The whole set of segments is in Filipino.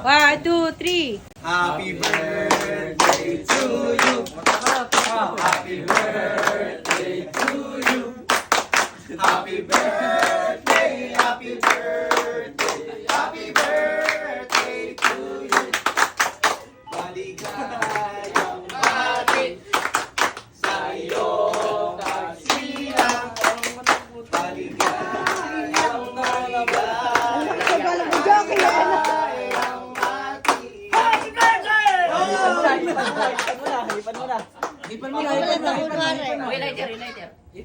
One, two, three. Happy birthday to you. Happy birthday to you. Happy birthday, Di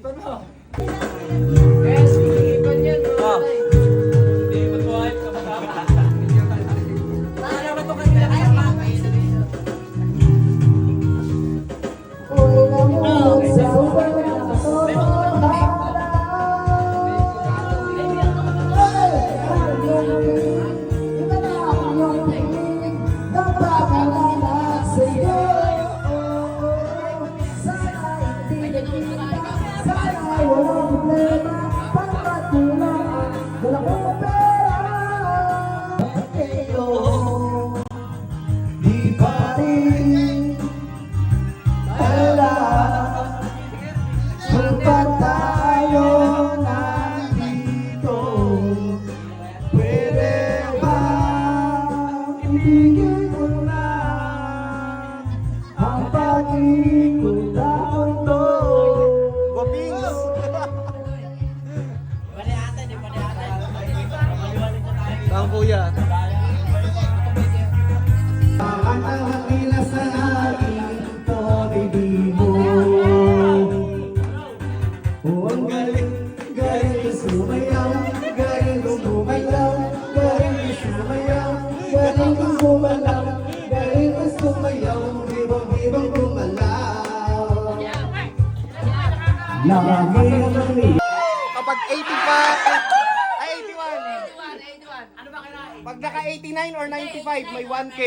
95, may 1K.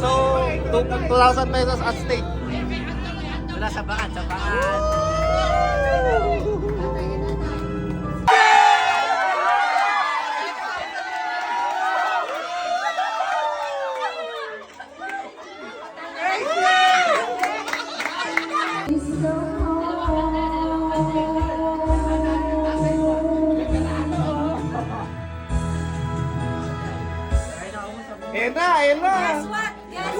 So, 2,000 pesos at stake. Wala sa bangan, Ayan na, ayan na. what? Guess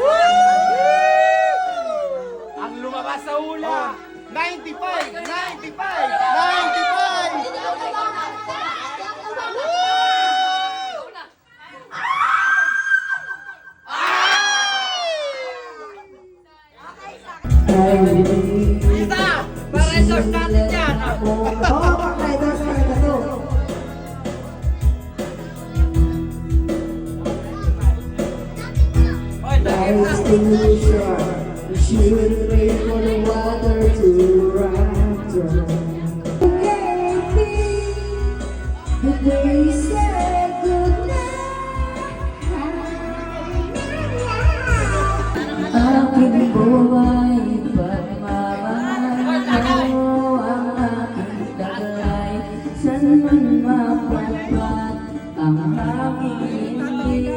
Ang lumabas sa hula. 95, 95, 95. Isa! Pa-resource natin Aking buhay pagmamahal mo ang aking taglay San man mapapat ang aming hindi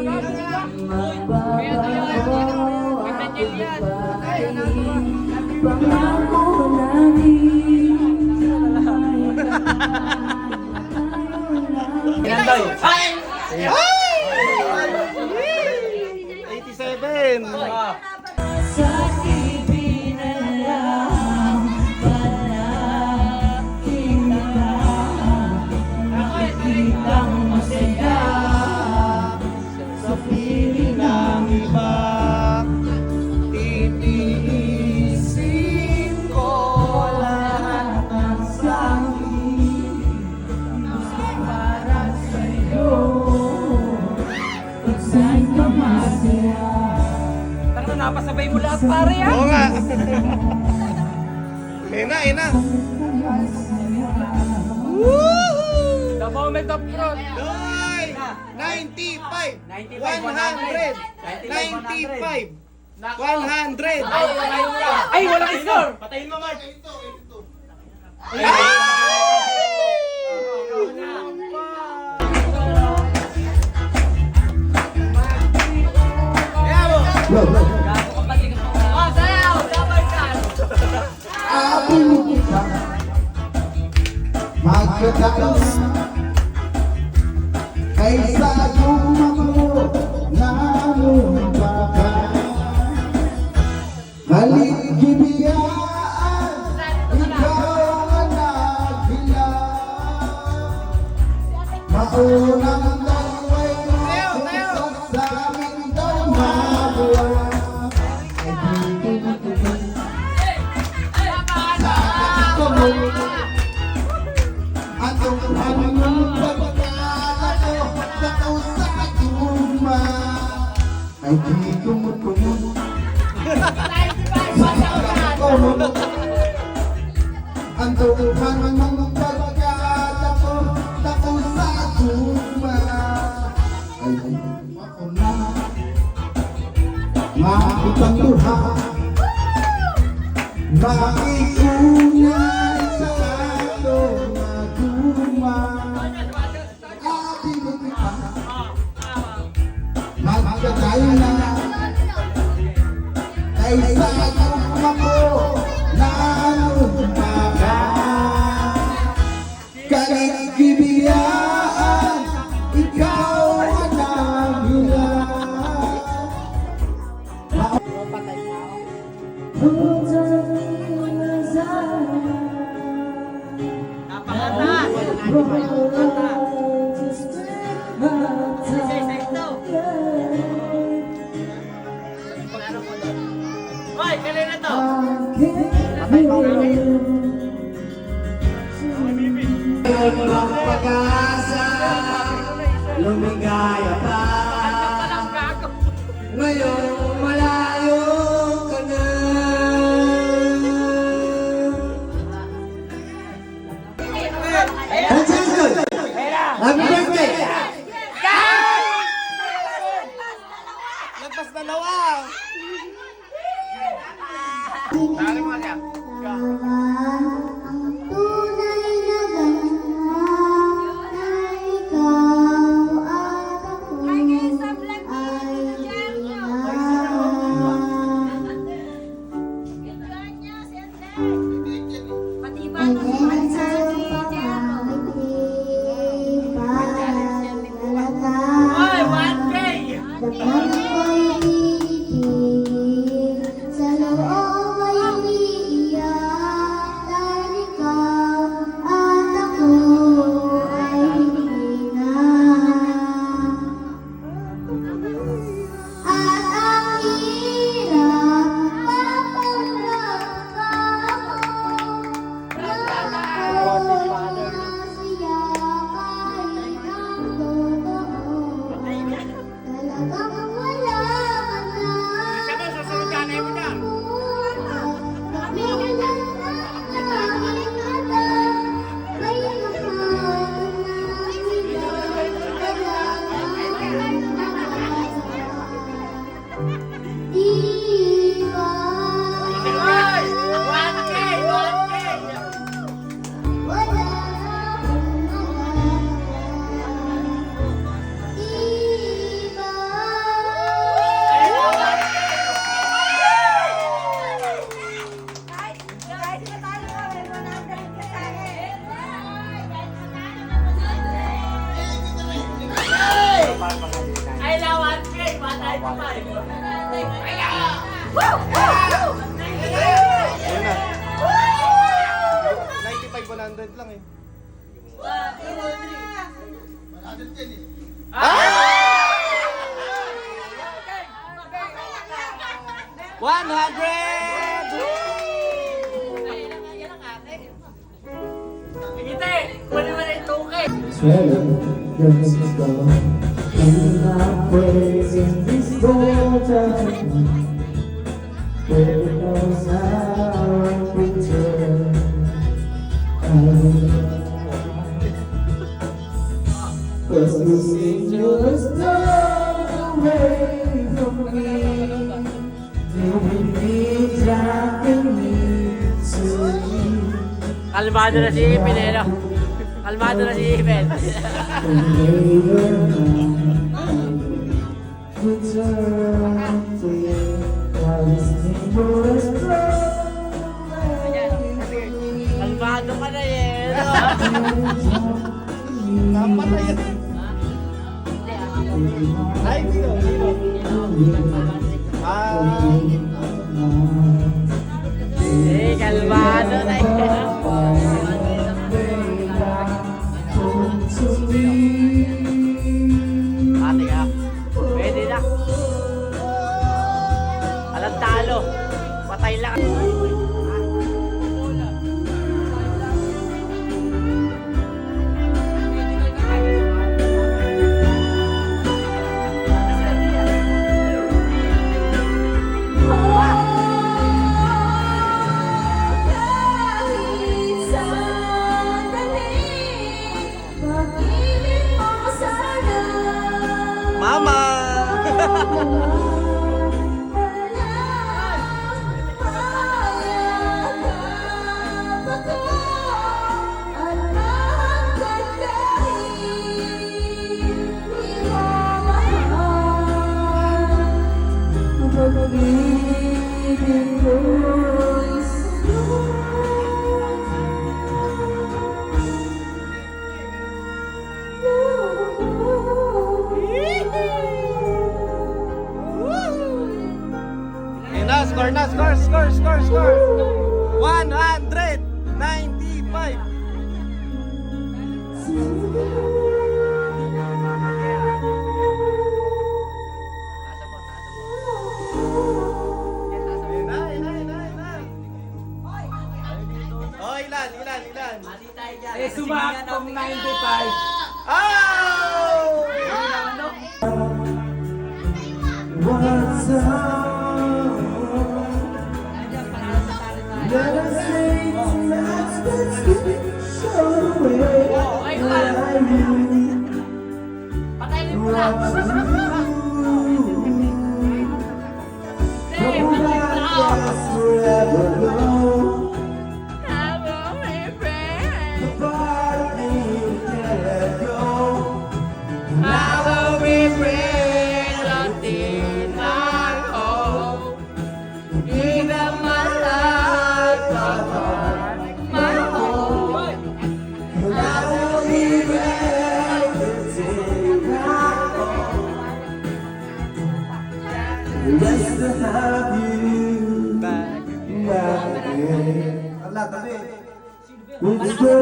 Magbabago aking Pangako Papasabay mo lahat pare ah. Oo nga. ena, ena. The moment of truth. Doy! 95! 100! 95! 100! Ay, walang score! Patayin mo, Mark! Go, go. Mas eu caí Quem sabe? uma Cause Kalmado na si Ipin eh no? Kalmado na si Ipin Alam talo. Patay lang.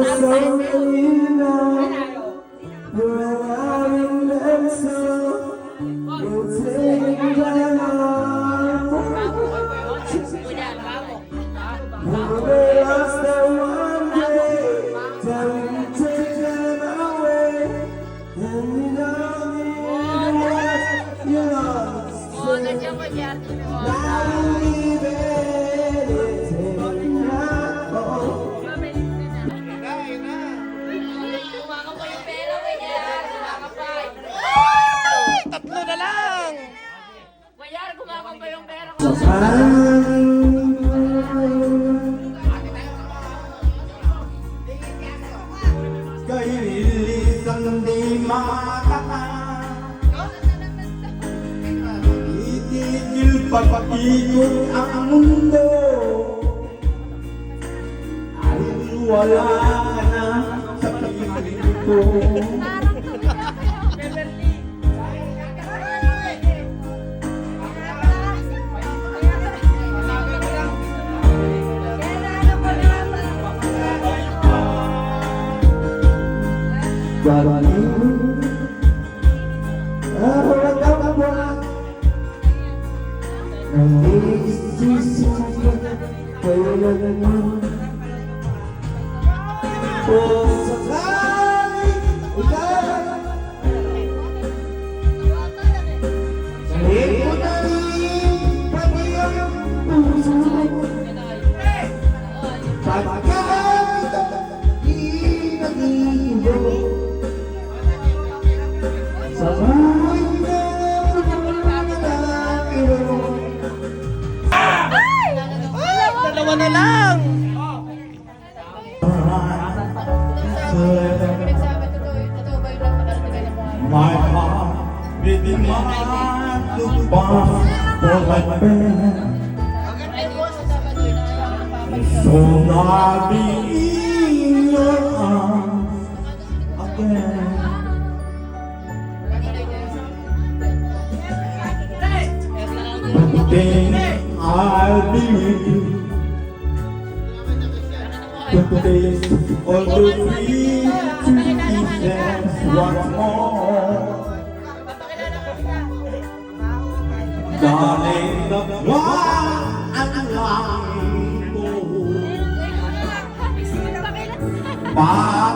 coração. Boss for my bed Soon I'll be in your arms again Then I'll be with you Put the days on the free to keep them once more. Darling, the one and life. Bye.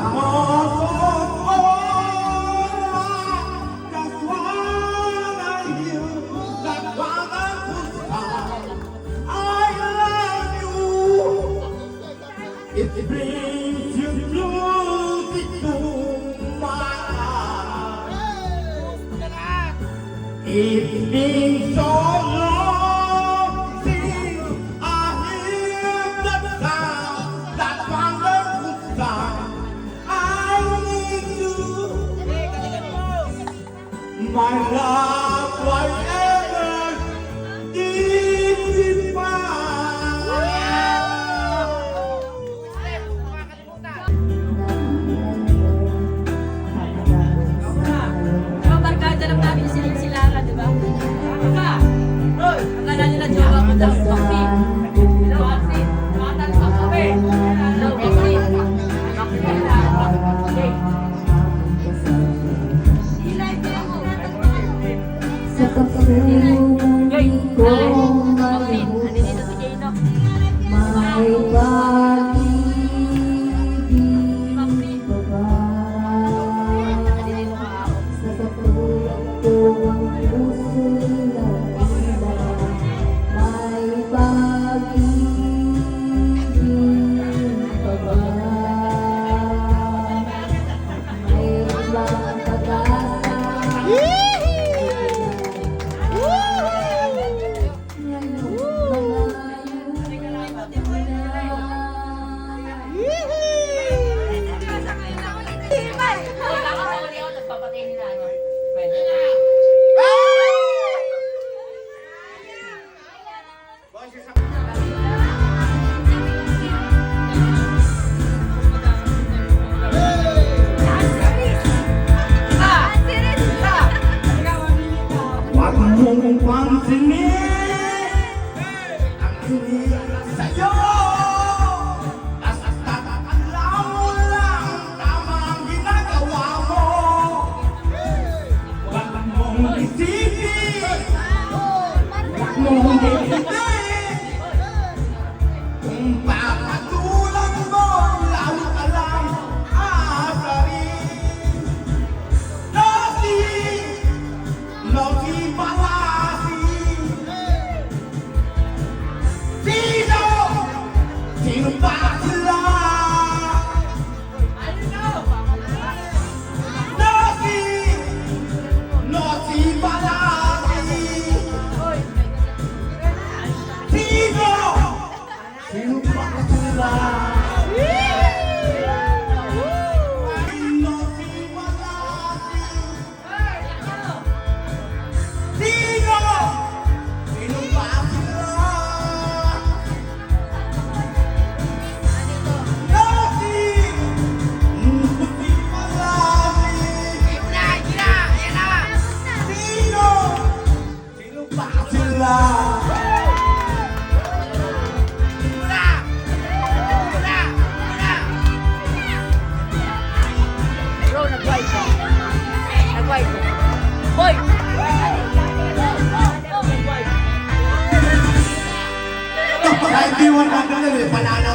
Ang ganda na may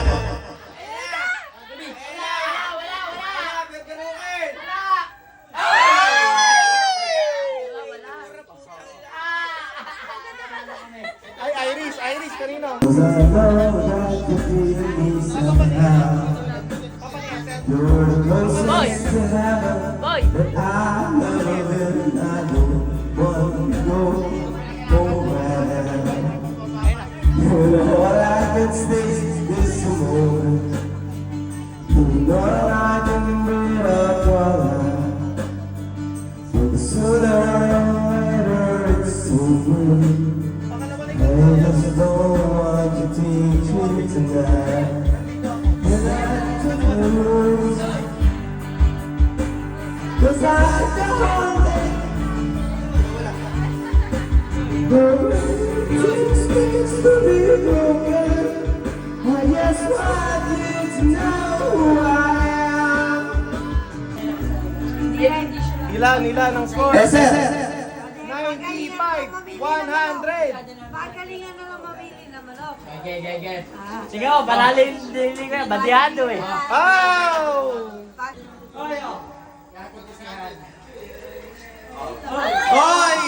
ko. Okay, okay, okay. Ah. Sige oh, mo, palalin din ko yan. Badyado eh. Oh! Oy! Oy!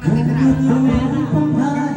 Thank you.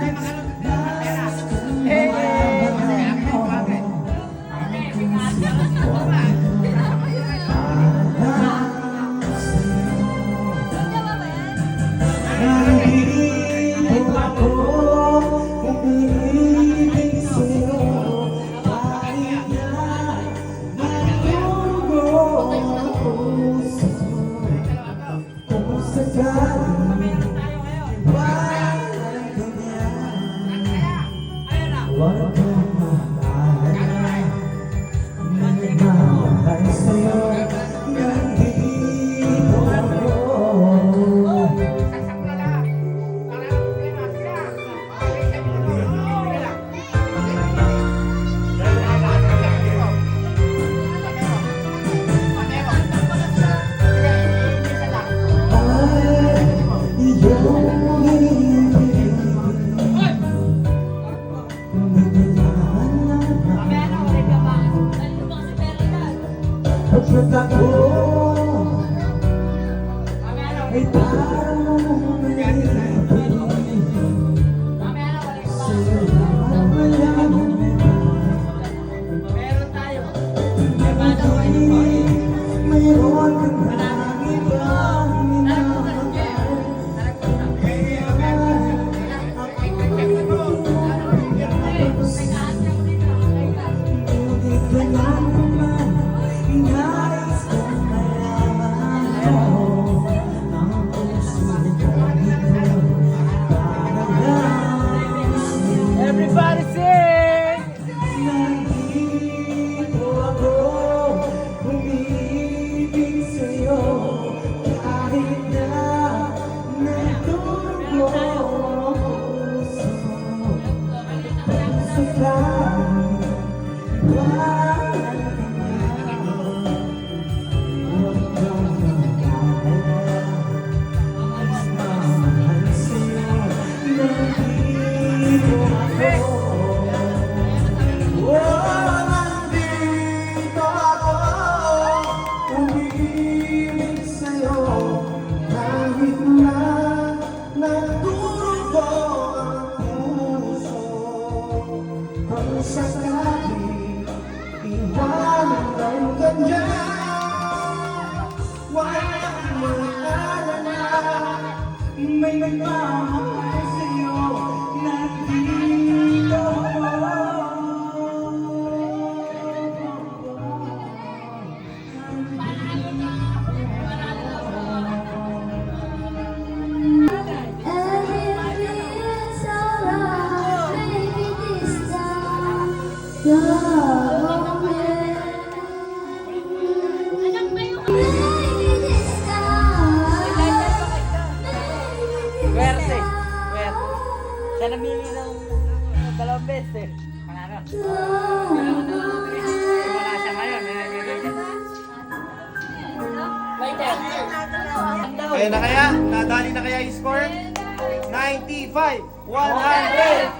95, 100!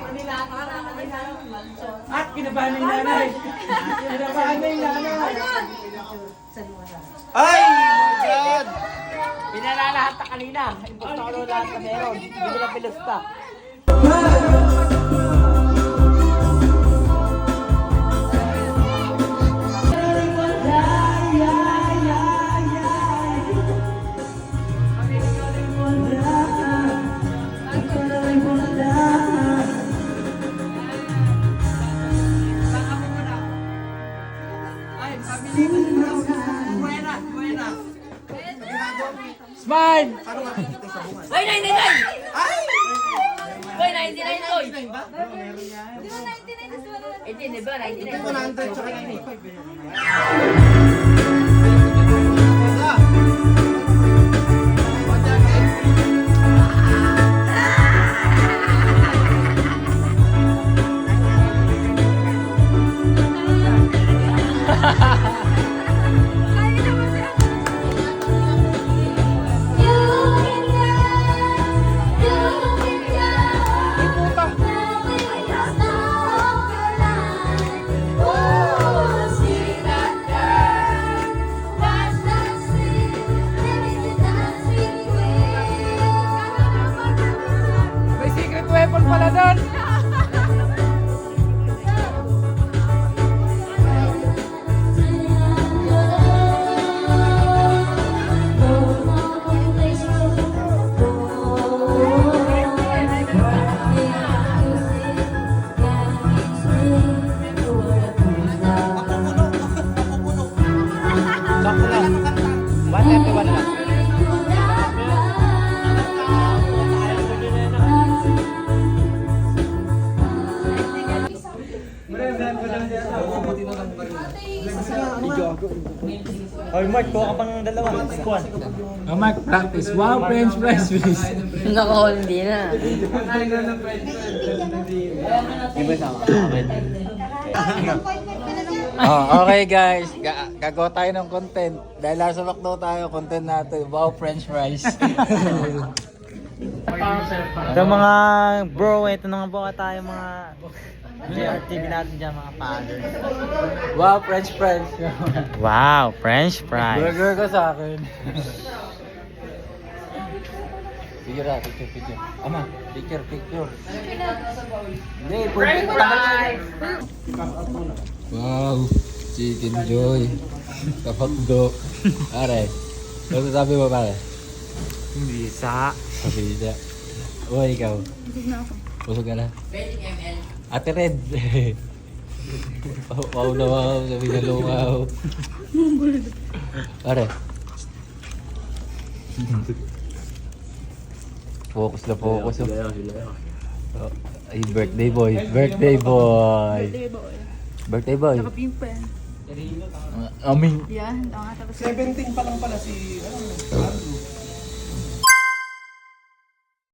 At kinabahan ng nanay. Kinabahan ng nanay. Ay! My God! Pinalalahat na kanina. Ibusta ko lahat na meron. Hindi ko na pilusta. Bunga? Ay, 99! Ay! Boy, 99 boy! ba? Eh, di ba? 99. 100 tsaka 95 Mark, kuha ka pang dalawa. Squad. Oh, Mark, practice. Wow, French fries, please. Nako, hindi na. Oh, okay guys, Ga- gagawa tayo ng content. Dahil nasa McDo tayo, content natin. Wow, French fries. Ito mga bro, ito na nga po tayo mga JRTV natin dyan mga fathers. wow, French fries. Wow, French fries. Burger ko sa akin. Picture na, picture, picture. Ama, picture, picture. Hindi, French fries! Wow, chicken joy. Kapagdo. Pare, ano sabi mo pare? Hindi sa. Sabi niya. O, ikaw. Busog ka na. Ate Red. wow na wow, sabi na lumaw. Pare. focus na focus. Oh. Oh, Ay, birthday boy. Birthday boy. Birthday boy. Pink pen. Aming. Yan, oo nga tapos 17 pa lang pala si ano,